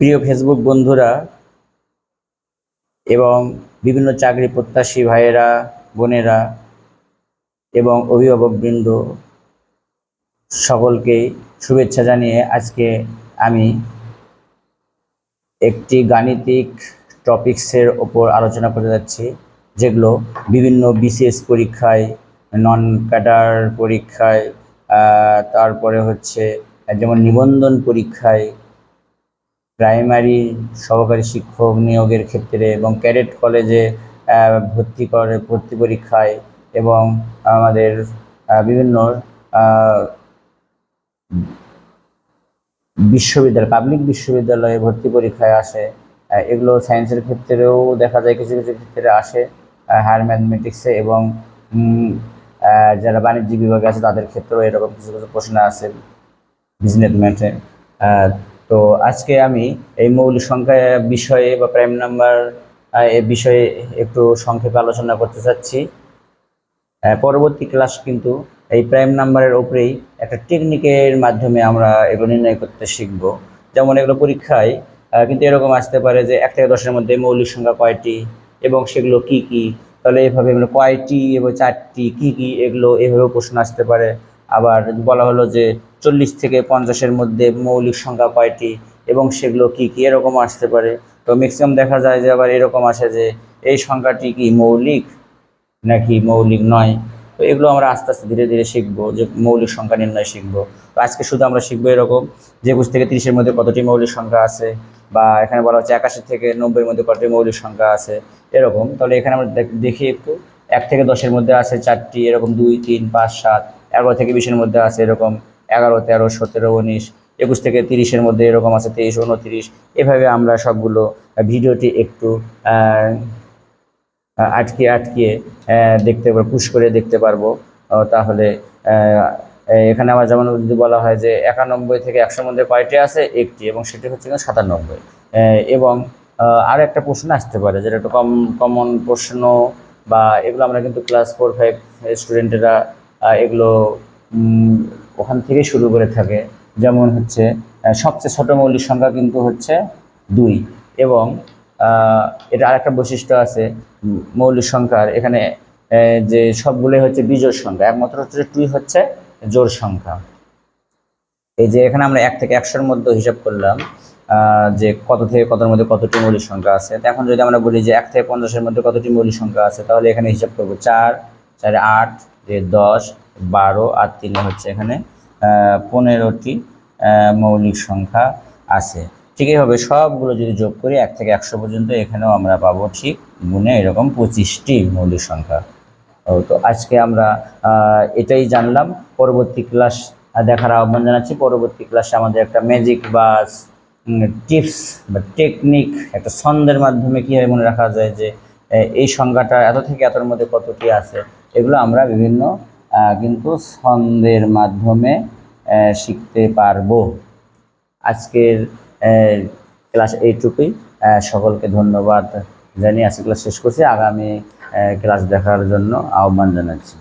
প্রিয় ফেসবুক বন্ধুরা এবং বিভিন্ন চাকরি প্রত্যাশী ভাইয়েরা, বোনেরা এবং অভিভাবকবৃন্দ, সকলকে শুভেচ্ছা জানিয়ে আজকে আমি একটি গাণিতিক টপিক্সের ওপর আলোচনা করতে যাচ্ছি, যেগুলো বিভিন্ন বিসিএস পরীক্ষায় নন ক্যাডার পরীক্ষায় তারপরে হচ্ছে যেমন নিবন্ধন পরীক্ষায় প্রাইমারি সহকারী শিক্ষক নিয়োগের ক্ষেত্রে এবং ক্যাডেট কলেজে ভর্তি করে, ভর্তি পরীক্ষায় এবং আমাদের বিভিন্ন বিশ্ববিদ্যালয়, পাবলিক বিশ্ববিদ্যালয়ে ভর্তি পরীক্ষায় আসে। এগুলো সায়েন্সের ক্ষেত্রেও দেখা যায়, কিছু কিছু ক্ষেত্রে আসে হায়ার ম্যাথমেটিক্সে এবং যারা বাণিজ্যিক বিভাগে আছে তাদের ক্ষেত্রেও এরকম কিছু কিছু প্রশ্ন আছে বিজনেস ম্যাথে তো আজকে আমি এই মৌলিক সংখ্যা বিষয়ে বা প্রাইম নাম্বার এ বিষয়ে একটু সংক্ষেপে আলোচনা করতে চাচ্ছি। পরবর্তী ক্লাস কিন্তু এই প্রাইম নাম্বারের ওপরেই একটা টেকনিকের মাধ্যমে আমরা এগুলো নির্ণয় করতে শিখব। যেমন এগুলো পরীক্ষায় কিন্তু এরকম আসতে পারে যে এক থেকে দশের মধ্যে মৌলিক সংখ্যা কয়টি এবং সেগুলো কি কি, তাহলে এভাবে এগুলো কয়টি এবং চারটি, কি কি এগুলো এভাবেও প্রশ্ন আসতে পারে। আবার বলা হলো যে চল্লিশ থেকে পঞ্চাশের মধ্যে মৌলিক সংখ্যা কয়টি এবং সেগুলো কি কি এরকম আসতে পারে? তো ম্যাক্সিমাম দেখা যায় যে আবার এরকম আসে যে এই সংখ্যাটি কি মৌলিক নাকি মৌলিক নয়? তো এগুলো আমরা আস্তে আস্তে ধীরে ধীরে শিখব, যে মৌলিক সংখ্যা নির্ণয় শিখব। তো আজকে শুধু আমরা শিখব এরকম যে একুশ থেকে তিরিশের মধ্যে কতটি মৌলিক সংখ্যা আছে বা এখানে বলা হচ্ছে একাশি থেকে নব্বইয়ের মধ্যে কতটি মৌলিক সংখ্যা আছে, এরকম। তাহলে এখানে আমরা দেখ- একটু। এক থেকে দশের মধ্যে আছে চারটি, এরকম দুই, তিন, পাঁচ, সাত। এগারো থেকে বিশের মধ্যে আছে এরকম এগারো, তেরো, সতেরো, উনিশ, একুশ থেকে তিরিশের মধ্যে এরকম আছে, তেইশ, উনত্রিশ। এভাবে আমরা সবগুলো ভিডিওটি একটু আটকে আটকে দেখতে পারব, পুশ করে দেখতে পারব। তাহলে এখানে আমার যেমন যদি বলা হয় যে একানব্বই থেকে একশোর মধ্যে কয়টি আছে? একটি, এবং সেটি হচ্ছে কিন্তু সাতানব্বই। এবং আর একটা প্রশ্ন আসতে পারে, যেটা একটু কম কমন প্রশ্ন বা এগুলো আমরা কিন্তু ক্লাস ফোর ফাইভ স্টুডেন্টেরা এগুলো ওখান থেকে শুরু করে থাকে। যেমন হচ্ছে সবচেয়ে ছোট মৌলিক সংখ্যা কিন্তু হচ্ছে দুই এবং এটা আরেকটা বৈশিষ্ট্য আছে মৌলিক সংখ্যার। এখানে যে সবগুলোই হচ্ছে বিজোড় সংখ্যা, একমাত্র হচ্ছে টুই হচ্ছে জোর সংখ্যা। এই যে এখানে আমরা এক থেকে একশোর মধ্যে হিসাব করলাম যে কত থেকে কতর মধ্যে কতটি মৌলিক সংখ্যা আছে। তো এখন যদি আমরা বলি যে এক থেকে পঞ্চাশের মধ্যে কতটি মৌলিক সংখ্যা আছে, তাহলে এখানে হিসাব করব চার, চারে আট দিয়ে দশ, বারো আর তিনে হচ্ছে এখানে পনেরোটি মৌলিক সংখ্যা আছে। ঠিক এইভাবে সবগুলো যদি যোগ করি, এক থেকে একশো পর্যন্ত এখানেও আমরা পাবো ঠিক গুণে এরকম পঁচিশটি মৌলিক সংখ্যা। তো আজকে আমরা এটাই জানলাম। পরবর্তী ক্লাস দেখার আহ্বান জানাচ্ছি। পরবর্তী ক্লাসে আমাদের একটা ম্যাজিক বা টিপস বা টেকনিক একটা ছন্দের মাধ্যমে কীভাবে মনে রাখা যায় যে এই সংখ্যাটা এত থেকে এতর মধ্যে কতটি আছে এগুলো আমরা বিভিন্ন কিন্তু ছন্দের মাধ্যমে শিখতে পারব। আজকের ক্লাস এইটুকুই। সকলকে ধন্যবাদ জানিয়ে আজকে ক্লাস শেষ করছি। আগামী ক্লাস দেখার জন্য আহ্বান জানাচ্ছি।